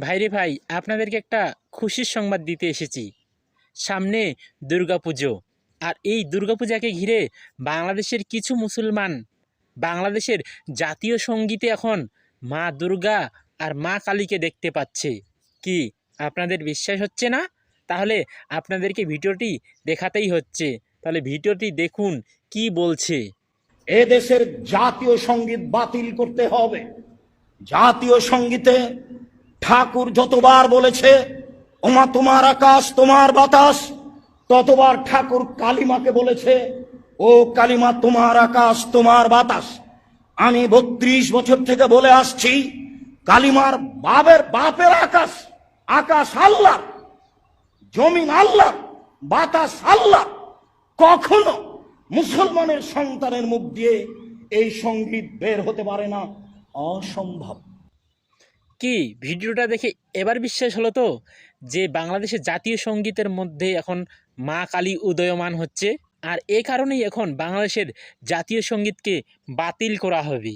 ভাইরে ভাই, আপনাদেরকে একটা খুশির সংবাদ দিতে এসেছি। সামনে দুর্গাপুজো, আর এই দুর্গাপূজাকে ঘিরে বাংলাদেশের কিছু মুসলমান, বাংলাদেশের জাতীয় সঙ্গীতে এখন মা দুর্গা আর মা কালীকে দেখতে পাচ্ছে। কি আপনাদের বিশ্বাস হচ্ছে না? তাহলে আপনাদেরকে ভিডিওটি দেখাতেই হচ্ছে। তাহলে ভিডিওটি দেখুন কি বলছে। এ দেশের জাতীয় সংগীত বাতিল করতে হবে। জাতীয় সঙ্গীতে ঠাকুর যতবার বলেছে, ওমা, তোমার আকাশ, তোমার বাতাস, ততবার ঠাকুর কালিমাকে বলেছে, ও কালিমা, তোমার আকাশ, তোমার বাতাস। আমি বত্রিশ বছর থেকে বলে আসছি, কালিমার বাবের বাপের আকাশ আকাশ আল্লাহ জমিন আল্লাহ বাতাস আল্লাহ কখনো মুসলমানের সন্তানের মুখ দিয়ে এই সংগীত বের হতে পারে না। অসম্ভব। কি? ভিডিওটা দেখে এবার বিশ্বাস হলো তো যে বাংলাদেশের জাতীয় সঙ্গীতের মধ্যে এখন মা কালী উদয়মান হচ্ছে। আর এ কারণেই এখন বাংলাদেশের জাতীয় সঙ্গীতকে বাতিল করা হবে।